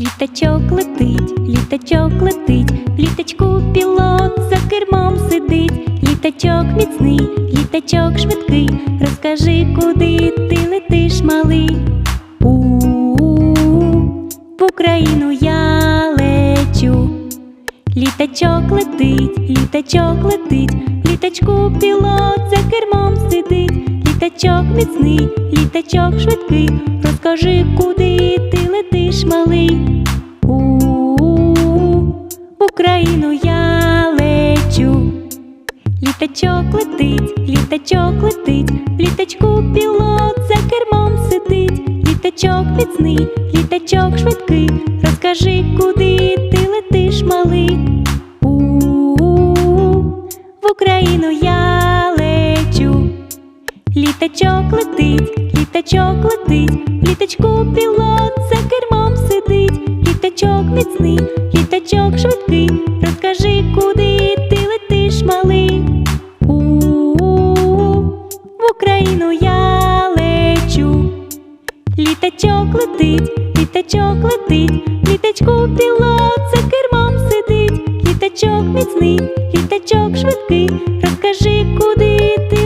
Літачок летить, літачок летить, в літачку пілот за кермом сидить. Літачок міцний, літачок швидкий. Розкажи, куди ти летиш, малий. У в Україну я лечу. Літачок летить, літачок летить, в літачку пілот за кермом сидить. Літачок міцний, літачок швидкий. Розкажи, куди малий. У в Україну я лечу. Літачок летить, літачок летить, в літачку пілот за кермом сидить. Літачок міцний, літачок швидкий. Розкажи, куди ти летиш, малий. У в Україну я лечу. Літачок летить, літачок летить, літачку пілот за кермом сидить. Літачок міцний, літачок швидкий. Розкажи, куди ти летиш, малий. У в Україну я лечу. Літачок летить, літачок летить, літачку пілот за кермом сидить. Літачок міцний, літачок швидкий. Розкажи, куди ти